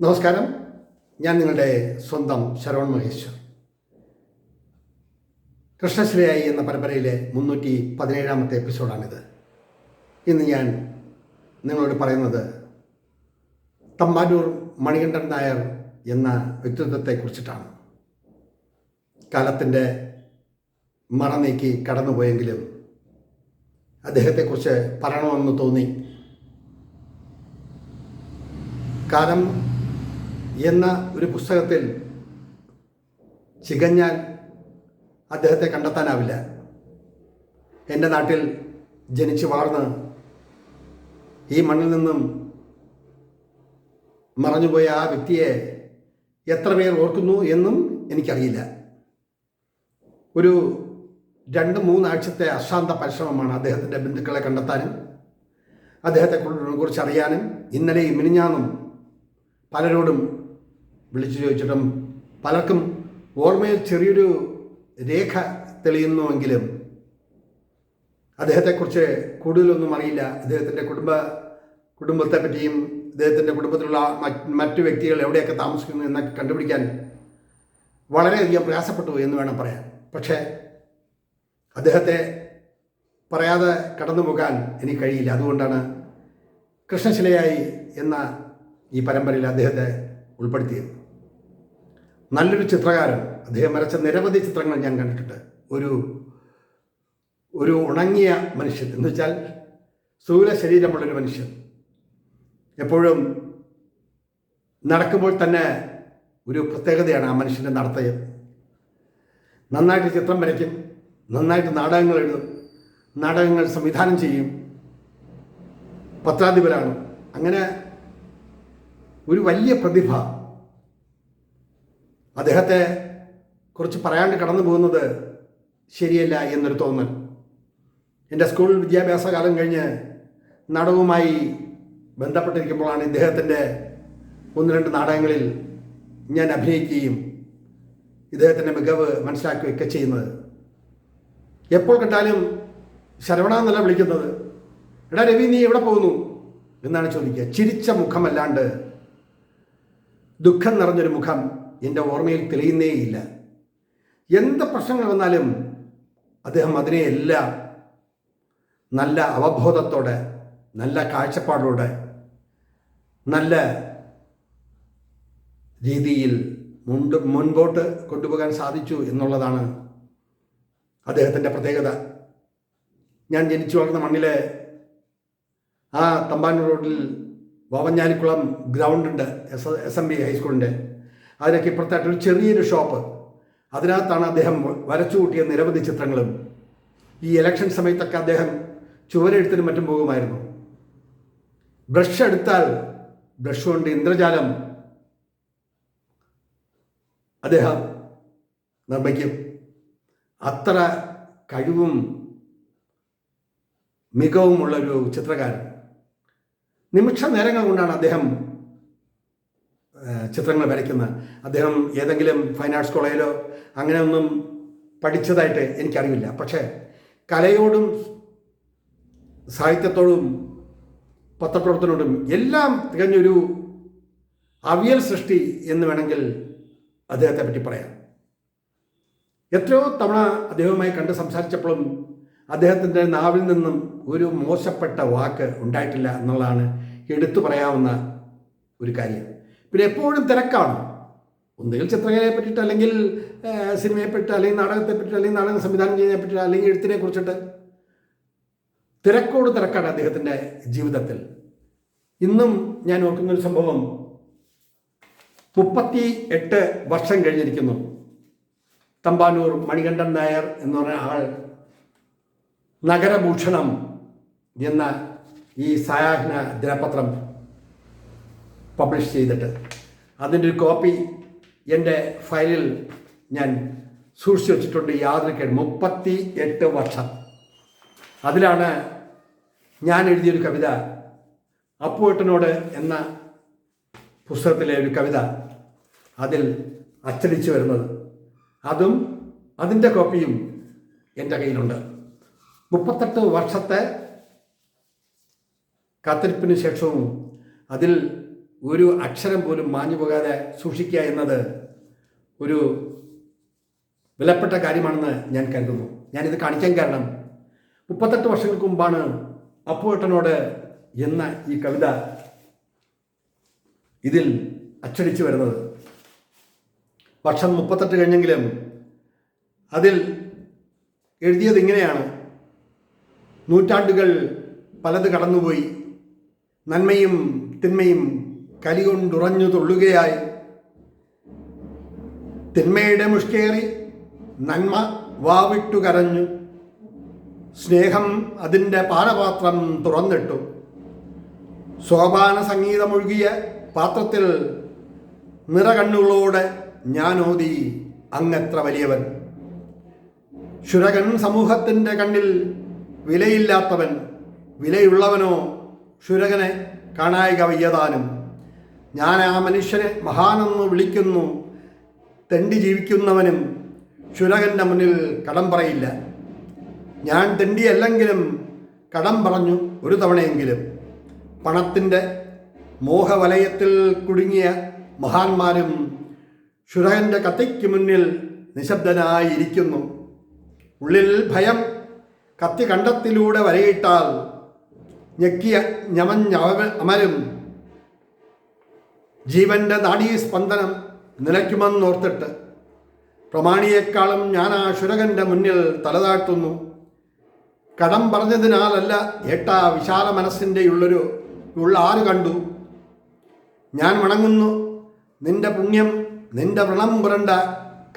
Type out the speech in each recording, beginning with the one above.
നമസ്കാരം. ഞാൻ നിങ്ങളുടെ സ്വന്തം ശരവൺ മഹേശ്വർ. കൃഷ്ണശ്രീയായി എന്ന പരമ്പരയിലെ മുന്നൂറ്റി പതിനേഴാമത്തെ എപ്പിസോഡാണിത്. ഇന്ന് ഞാൻ നിങ്ങളോട് പറയുന്നത് തമ്പാനൂർ മണികണ്ഠൻ നായർ എന്ന വ്യക്തിത്വത്തെക്കുറിച്ചിട്ടാണ്. കാലത്തിന്റെ മറ നീക്കി കടന്നുപോയെങ്കിലും അദ്ദേഹത്തെക്കുറിച്ച് പറയണമെന്ന് തോന്നി. കാലം എന്ന ഒരു പുസ്തകത്തിൽ ചികഞ്ഞാൽ അദ്ദേഹത്തെ കണ്ടെത്താനാവില്ല. എന്റെ നാട്ടിൽ ജനിച്ചു വളർന്ന് ഈ മണ്ണിൽ നിന്നും മറഞ്ഞുപോയ ആ വ്യക്തിയെ എത്ര പേർ ഓർക്കുന്നു എന്നും എനിക്കറിയില്ല. ഒരു രണ്ട് മൂന്നാഴ്ചത്തെ അശാന്ത പരിശ്രമമാണ് അദ്ദേഹത്തിന്റെ ബന്ധുക്കളെ കണ്ടെത്താനും അദ്ദേഹത്തെ കുറിച്ച് അറിയാനും ഇന്നലെയും മിനിഞ്ഞാന്നും പലരോടും വിളിച്ചു ചോദിച്ചിട്ടും പലർക്കും ഓർമ്മയിൽ ചെറിയൊരു രേഖ തെളിയുന്നുവെങ്കിലും അദ്ദേഹത്തെക്കുറിച്ച് കൂടുതലൊന്നും അറിയില്ല. അദ്ദേഹത്തിന്റെ കുടുംബ കുടുംബത്തെ പറ്റിയും അദ്ദേഹത്തിന്റെ കുടുംബത്തിലുള്ള മറ്റു വ്യക്തികൾ എവിടെയൊക്കെ താമസിക്കുന്നു എന്നൊക്കെ കണ്ടുപിടിക്കാൻ വളരെയധികം പ്രയാസപ്പെട്ടു എന്ന് വേണം പറയാൻ. പക്ഷേ അദ്ദേഹത്തെ പറയാതെ കടന്നു പോകാൻ എനിക്ക് കഴിയില്ല. അതുകൊണ്ടാണ് കൃഷ്ണശിലയായി എന്ന ഈ പരമ്പരയിൽ അദ്ദേഹത്തെ ഉൾപ്പെടുത്തിയത്. നല്ലൊരു ചിത്രകാരൻ. അദ്ദേഹം വരച്ച നിരവധി ചിത്രങ്ങൾ ഞാൻ കണ്ടിട്ടുണ്ട്. ഒരു ഒരു ഉണങ്ങിയ മനുഷ്യൻ. എന്ന് വെച്ചാൽ സ്ഥൂല ശരീരമുള്ളൊരു മനുഷ്യൻ. എപ്പോഴും നടക്കുമ്പോൾ തന്നെ ഒരു പ്രത്യേകതയാണ് ആ മനുഷ്യന്റെ നടത്തയം നന്നായിട്ട് ചിത്രം വരയ്ക്കും. നന്നായിട്ട് നാടകങ്ങൾ എഴുതും. നാടകങ്ങൾ സംവിധാനം ചെയ്യും. പത്രാധിപരാണ്. അങ്ങനെ ഒരു വലിയ പ്രതിഭ അദ്ദേഹത്തെ കുറിച്ച് പറയാണ്ട് കടന്നു പോകുന്നത് ശരിയല്ല എന്നൊരു തോന്നൽ. എന്റെ സ്കൂൾ വിദ്യാഭ്യാസ കാലം കഴിഞ്ഞ് നാടകവുമായി ബന്ധപ്പെട്ടിരിക്കുമ്പോഴാണ് ഇദ്ദേഹത്തിന്റെ ഒന്ന് രണ്ട് നാടകങ്ങളിൽ ഞാൻ അഭിനയിക്കുകയും ഇദ്ദേഹത്തിന്റെ മികവ് മനസ്സിലാക്കുകയൊക്കെ ചെയ്യുന്നത്. എപ്പോൾ കണ്ടാലും ശരവണ എന്നല്ല വിളിക്കുന്നത്. എടാ രവി നീ എവിടെ പോകുന്നു? എന്നാണ് ചോദിക്കുക. ചിരിച്ച മുഖമല്ലാണ്ട് ദുഃഖം നിറഞ്ഞൊരു മുഖം എന്റെ ഓർമ്മയിൽ തെളിയുന്നേയില്ല. എന്ത് പ്രശ്നങ്ങൾ വന്നാലും അദ്ദേഹം അതിനെയെല്ലാം നല്ല അവബോധത്തോടെ നല്ല കാഴ്ചപ്പാടോടെ നല്ല രീതിയിൽ മുണ്ട് മുൻപോട്ട് കൊണ്ടുപോകാൻ സാധിച്ചു എന്നുള്ളതാണ് അദ്ദേഹത്തിന്റെ പ്രത്യേകത. ഞാൻ ജനിച്ചു വളർന്ന മണ്ണിലെ ആ തമ്പാനൂർ റോഡിൽ വവഞ്ഞാലിക്കുളം ഗ്രൗണ്ടുണ്ട് എസ് എസ് എം ബി ഹൈസ്കൂളിന്റെ അതിനൊക്കെ ഇപ്പുറത്തായിട്ട് ഒരു ചെറിയൊരു ഷോപ്പ്. അതിനകത്താണ് അദ്ദേഹം വരച്ചു കൂട്ടിയ നിരവധി ചിത്രങ്ങളും. ഈ ഇലക്ഷൻ സമയത്തൊക്കെ അദ്ദേഹം ചുവരെഴുത്തിനും മറ്റും പോകുമായിരുന്നു. ബ്രഷ് എടുത്താൽ ബ്രഷ് കൊണ്ട് ഇന്ദ്രജാലം അദ്ദേഹം നിർമ്മിക്കും. അത്ര കഴിവും മികവുമുള്ളൊരു ചിത്രകാരൻ. നിമിഷ നേരങ്ങൾ കൊണ്ടാണ് അദ്ദേഹം ചിത്രങ്ങൾ വരയ്ക്കുന്നത് അദ്ദേഹം ഏതെങ്കിലും ഫൈൻ ആർട്സ് കോളേജിലോ അങ്ങനെയൊന്നും പഠിച്ചതായിട്ട് എനിക്കറിയില്ല. പക്ഷേ കലയോടും സാഹിത്യത്തോടും പത്രപ്രവർത്തനോടും എല്ലാം തികഞ്ഞൊരു അവിയൽ സൃഷ്ടി എന്ന് വേണമെങ്കിൽ അദ്ദേഹത്തെ പറ്റി പറയാം. എത്രയോ തവണ അദ്ദേഹവുമായി കണ്ട് സംസാരിച്ചപ്പോഴും അദ്ദേഹത്തിന്റെ നാവിൽ നിന്നും ഒരു മോശപ്പെട്ട വാക്ക് ഉണ്ടായിട്ടില്ല എന്നുള്ളതാണ് എടുത്തു പറയാവുന്ന ഒരു കാര്യം. പിന്നെ എപ്പോഴും തിരക്കാണ്. ഒന്നുകിൽ ചിത്രകലയെ പറ്റിയിട്ട് അല്ലെങ്കിൽ സിനിമയെ പറ്റിയിട്ട് അല്ലെങ്കിൽ നാടകത്തെ പറ്റിയിട്ട് അല്ലെങ്കിൽ നാടക സംവിധാനം ചെയ്യുന്നതിനെ പറ്റിയിട്ട് അല്ലെങ്കിൽ എഴുത്തിനെ കുറിച്ചിട്ട്. തിരക്കോട് തിരക്കാണ് അദ്ദേഹത്തിന്റെ ജീവിതത്തിൽ. ഇന്നും ഞാൻ ഓർക്കുന്നൊരു സംഭവം മുപ്പത്തി എട്ട് വർഷം കഴിഞ്ഞിരിക്കുന്നു. തമ്പാനൂർ മണികണ്ഠൻ നായർ എന്ന് പറഞ്ഞ ആൾ നഗരഭൂഷണം എന്ന ഈ സായാഹ്ന ദിനപത്രം പബ്ലിഷ് ചെയ്തിട്ട്. അതിന്റെ ഒരു കോപ്പി എന്റെ ഫയലിൽ ഞാൻ സൂക്ഷിച്ചു വെച്ചിട്ടുണ്ട് യാതൊരു കേട്. മുപ്പത്തി എട്ട് വർഷം. അതിലാണ് ഞാൻ എഴുതിയൊരു കവിത അപ്പുവേട്ടനോട് എന്ന പുസ്തകത്തിലെ ഒരു കവിത അതിൽ അച്ചടിച്ചു വരുന്നത്. അതും അതിന്റെ കോപ്പിയും എന്റെ കയ്യിലുണ്ട്. മുപ്പത്തെട്ട് വർഷത്തെ കാത്തിരിപ്പിന് ശേഷവും അതിൽ ഒരു അക്ഷരം പോലും മാഞ്ഞു പോകാതെ സൂക്ഷിക്കുക എന്നത് ഒരു വിലപ്പെട്ട കാര്യമാണെന്ന് ഞാൻ കരുതുന്നു. ഞാനിത് കാണിക്കാൻ കാരണം മുപ്പത്തെട്ട് വർഷങ്ങൾക്ക് മുമ്പാണ് അപ്പുവേട്ടനോട് എന്ന ഈ കവിത ഇതിൽ അച്ചടിച്ചു വരുന്നത്. വർഷം മുപ്പത്തെട്ട് കഴിഞ്ഞെങ്കിലും അതിൽ എഴുതിയത് ഇങ്ങനെയാണ്. നൂറ്റാണ്ടുകൾ പലത് കടന്നുപോയി. നന്മയും തിന്മയും കലികൊണ്ടുറഞ്ഞു തൊള്ളുകയായി. തിന്മയുടെ മുഷ്കേറി നന്മ വാവിട്ടു കരഞ്ഞു. സ്നേഹം അതിന്റെ പാനപാത്രം തുറന്നിട്ടു. സോപാന സംഗീതമൊഴുകിയ പാത്രത്തിൽ നിറകണ്ണുകളോടെ ഞാനോതി അങ്ങത്ര വലിയവൻ. ശുരകൻ സമൂഹത്തിന്റെ കണ്ണിൽ വിലയില്ലാത്തവൻ. വിലയുള്ളവനോ ശുരകനെ കാണായിക വയ്യതാനും. ഞാൻ ആ മനുഷ്യനെ മഹാനെന്ന് വിളിക്കുന്നു. തെണ്ടി ജീവിക്കുന്നവനും ശുരകന്റെ മുന്നിൽ കടം പറയില്ല. ഞാൻ തെണ്ടിയല്ലെങ്കിലും കടം പറഞ്ഞു ഒരു തവണയെങ്കിലും. പണത്തിന്റെ മോഹവലയത്തിൽ കുടുങ്ങിയ മഹാന്മാരും ശുരകന്റെ കത്തിക്ക് മുന്നിൽ നിശബ്ദനായിരിക്കുന്നു. ഉള്ളിൽ ഭയം കത്തി കണ്ടത്തിലൂടെ വരയിട്ടാൽ ഞെക്കിയ ഞമഞ്ഞ അമരും ജീവന്റെ നാഡീസ്പന്ദനം നിലയ്ക്കുമെന്നോർത്തിട്ട് പ്രമാണിയേക്കാളും ഞാൻ ആ ശുരകന്റെ മുന്നിൽ തലതാഴ്ത്തുന്നു. കടം പറഞ്ഞതിനാലല്ല ഏട്ടാ വിശാല മനസ്സിന്റെ ഉള്ളൊരു ഉള്ള ആര് കണ്ടു? ഞാൻ വണങ്ങുന്നു. നിന്റെ പുണ്യം നിന്റെ വ്രണം പുരണ്ട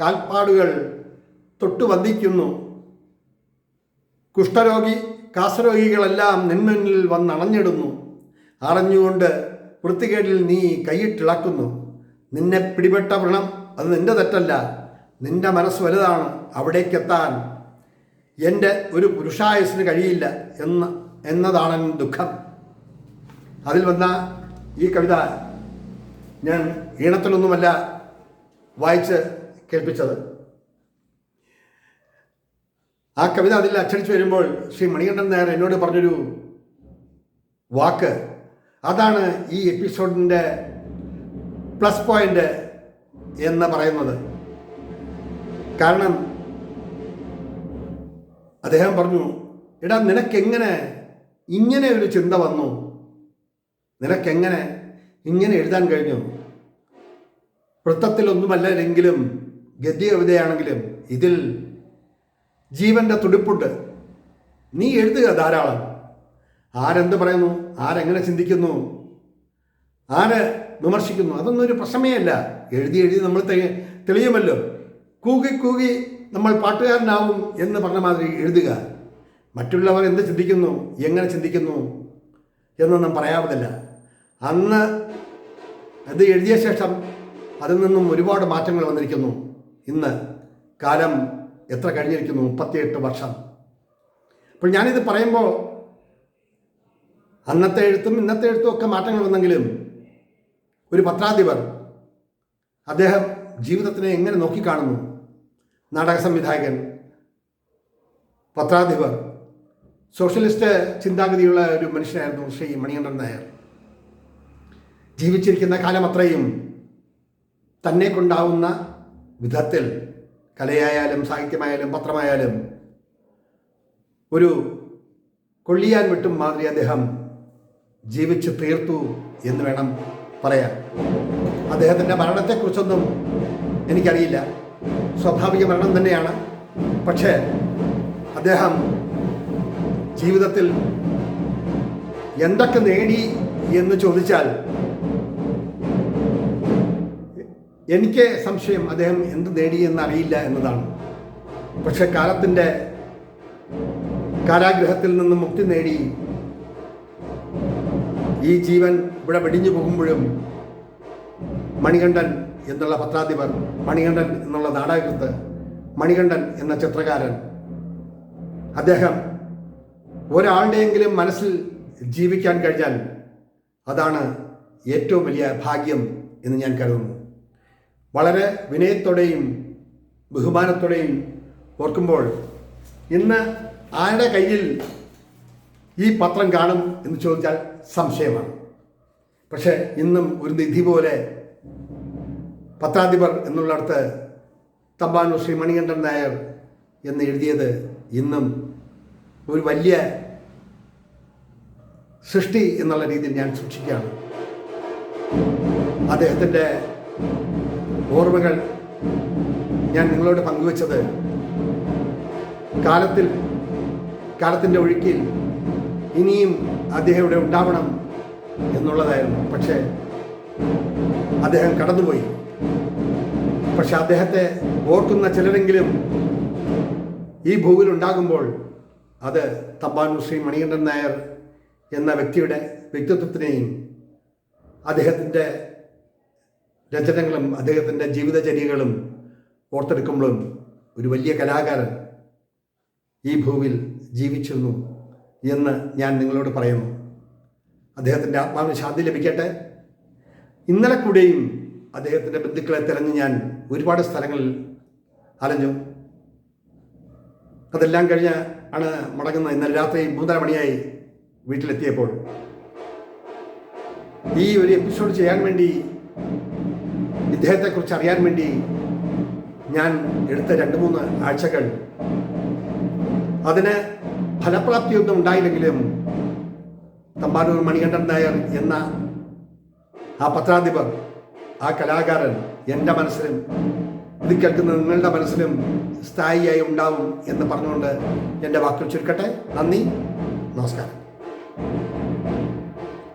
കാൽപ്പാടുകൾ തൊട്ടുവന്ദിക്കുന്നു കുഷ്ഠരോഗി കാസരോഗികളെല്ലാം നിന്മുന്നിൽ വന്നണഞ്ഞിടുന്നു. അറിഞ്ഞുകൊണ്ട് വൃത്തികേടിൽ നീ കൈയിട്ടിളക്കുന്നു. നിന്നെ പിടിപെട്ട വ്രണം അത് നിന്റെ തെറ്റല്ല. നിന്റെ മനസ്സ് വലുതാണ് അവിടേക്കെത്താൻ. എന്റെ ഒരു പുരുഷായുസിന് കഴിയില്ല എന്ന് എന്നതാണ് ദുഃഖം. അതിൽ വന്ന ഈ കവിത ഞാൻ ഈണത്തിലൊന്നുമല്ല വായിച്ച് കേൾപ്പിച്ചത്. ആ കവിത അതിൽ അച്ചടിച്ചു വരുമ്പോൾ ശ്രീ മണികണ്ഠൻ നായർ എന്നോട് പറഞ്ഞൊരു വാക്ക് അതാണ് ഈ എപ്പിസോഡിന്റെ പ്ലസ് പോയിന്റ് എന്ന് പറയുന്നത്. കാരണം അദ്ദേഹം പറഞ്ഞു എടാ നിനക്കെങ്ങനെ ഇങ്ങനെ ഒരു ചിന്ത വന്നു? നിനക്കെങ്ങനെ ഇങ്ങനെ എഴുതാൻ കഴിഞ്ഞു? വൃത്തത്തിലൊന്നുമല്ലെങ്കിലും ഗതി കവിതയാണെങ്കിലും ഇതിൽ ജീവന്റെ തുടിപ്പുണ്ട്. നീ എഴുതുക ധാരാളം. ആരെന്ത് പറയുന്നു? ആരെങ്ങനെ ചിന്തിക്കുന്നു? ആര് വിമർശിക്കുന്നു? അതൊന്നും ഒരു പ്രശ്നമേ അല്ല. എഴുതി എഴുതി നമ്മൾ തെളിയുമല്ലോ. കൂകി കൂകി നമ്മൾ പാട്ടുകാരനാവും എന്ന് പറഞ്ഞ മാതിരി എഴുതുക. മറ്റുള്ളവർ എന്ത് ചിന്തിക്കുന്നു? എങ്ങനെ ചിന്തിക്കുന്നു? എന്നൊന്നും പറയാവുന്നില്ല അന്ന് അത് എഴുതിയ ശേഷം അതിൽ നിന്നും ഒരുപാട് മാറ്റങ്ങൾ വന്നിരിക്കുന്നു. ഇന്ന് കാലം എത്ര കഴിഞ്ഞിരിക്കുന്നു? മുപ്പത്തിയെട്ട് വർഷം. അപ്പോൾ ഞാനിത് പറയുമ്പോൾ അന്നത്തെ എഴുത്തും ഇന്നത്തെ എഴുത്തും ഒക്കെ മാറ്റങ്ങൾ വന്നെങ്കിലും ഒരു പത്രാധിപർ അദ്ദേഹം ജീവിതത്തിനെ എങ്ങനെ നോക്കിക്കാണുന്നു? നാടക സംവിധായകൻ പത്രാധിപർ സോഷ്യലിസ്റ്റ് ചിന്താഗതിയുള്ള ഒരു മനുഷ്യനായിരുന്നു ശ്രീ മണികണ്ഠൻ നായർ. ജീവിച്ചിരിക്കുന്ന കാലം അത്രയും തന്നെ കൊണ്ടാവുന്ന വിധത്തിൽ കലയായാലും സാഹിത്യമായാലും പത്രമായാലും ഒരു കൊള്ളിയാൻ വിട്ടും മാതിരി അദ്ദേഹം ജീവിച്ച് തീർത്തു എന്ന് വേണം പറയാൻ. അദ്ദേഹത്തിന്റെ മരണത്തെക്കുറിച്ചൊന്നും എനിക്കറിയില്ല. സ്വാഭാവിക മരണം തന്നെയാണ്. പക്ഷേ അദ്ദേഹം ജീവിതത്തിൽ എന്തൊക്കെ നേടി എന്ന് ചോദിച്ചാൽ എനിക്ക് സംശയം അദ്ദേഹം എന്ത് നേടി എന്നറിയില്ല എന്നതാണ്. പക്ഷെ കാലത്തിന്റെ കാരാഗ്രഹത്തിൽ നിന്ന് മുക്തി നേടി ഈ ജീവൻ ഇവിടെ വെടിഞ്ഞു പോകുമ്പോഴും മണികണ്ഠൻ എന്നുള്ള പത്രാധിപർ മണികണ്ഠൻ എന്നുള്ള നാടകകൃത്ത് മണികണ്ഠൻ എന്ന ചിത്രകാരൻ അദ്ദേഹം ഒരാളുടെയെങ്കിലും മനസ്സിൽ ജീവിക്കാൻ കഴിഞ്ഞാൽ അതാണ് ഏറ്റവും വലിയ ഭാഗ്യം എന്ന് ഞാൻ കരുതുന്നു. വളരെ വിനയത്തോടെയും ബഹുമാനത്തോടെയും ഓർക്കുമ്പോൾ ഇന്ന് ആരുടെ കയ്യിൽ ഈ പത്രം കാണും എന്ന് ചോദിച്ചാൽ സംശയമാണ്. പക്ഷേ ഇന്നും ഒരു നിധി പോലെ പത്രാധിപർ എന്നുള്ളിടത്ത് തമ്പാനൂർ ശ്രീ മണികണ്ഠൻ നായർ എന്ന് എഴുതിയത് ഇന്നും ഒരു വലിയ സൃഷ്ടി എന്നുള്ള രീതിയിൽ ഞാൻ സൂക്ഷിക്കുകയാണ്. അദ്ദേഹത്തിന്റെ ഓർമ്മകൾ ഞാൻ നിങ്ങളോട് പങ്കുവച്ചത് കാലത്തിൽ കാലത്തിന്റെ ഒഴുക്കിൽ ഇനിയും അദ്ദേഹം ഇവിടെ ഉണ്ടാവണം എന്നുള്ളതായിരുന്നു. പക്ഷേ അദ്ദേഹം കടന്നുപോയി. പക്ഷെ അദ്ദേഹത്തെ ഓർക്കുന്ന ചിലരെങ്കിലും ഈ ഭൂവിൽ ഉണ്ടാകുമ്പോൾ അത് തമ്പാനൂർ ശ്രീ മണികണ്ഠൻ നായർ എന്ന വ്യക്തിയുടെ വ്യക്തിത്വത്തിനെയും അദ്ദേഹത്തിന്റെ രചനകളും അദ്ദേഹത്തിന്റെ ജീവിതചര്യകളും ഓർത്തെടുക്കുമ്പോഴും ഒരു വലിയ കലാകാരൻ ഈ ഭൂവിൽ ജീവിച്ചിരുന്നു. എന്ന് ഞാൻ നിങ്ങളോട് പറയുന്നു. അദ്ദേഹത്തിന്റെ ആത്മാവിന് ശാന്തി ലഭിക്കട്ടെ. ഇന്നലെ കൂടെയും അദ്ദേഹത്തിന്റെ ബന്ധുക്കളെ തിരഞ്ഞ് ഞാൻ ഒരുപാട് സ്ഥലങ്ങളിൽ അലഞ്ഞു. അതെല്ലാം കഴിഞ്ഞ് ആണ് മടങ്ങുന്നത്. ഇന്നലെ രാത്രി മൂന്നര മണിയായി വീട്ടിലെത്തിയപ്പോൾ. ഈ ഒരു എപ്പിസോഡ് ചെയ്യാൻ വേണ്ടി ഇദ്ദേഹത്തെക്കുറിച്ച് അറിയാൻ വേണ്ടി ഞാൻ എടുത്ത രണ്ട് മൂന്ന് ആഴ്ചകൾ. അതിന് ഫലപ്രാപ്തിയൊന്നും ഉണ്ടായില്ലെങ്കിലും തമ്പാനൂർ മണികണ്ഠൻ നായർ എന്ന ആ പത്രാധിപർ ആ കലാകാരൻ എന്റെ മനസ്സിലും ഇത് കേൾക്കുന്ന നിങ്ങളുടെ മനസ്സിലും സ്ഥായിയായി ഉണ്ടാവും എന്ന് പറഞ്ഞുകൊണ്ട് എന്റെ വാക്കുകൾ ചുരുക്കട്ടെ. നന്ദി. നമസ്കാരം.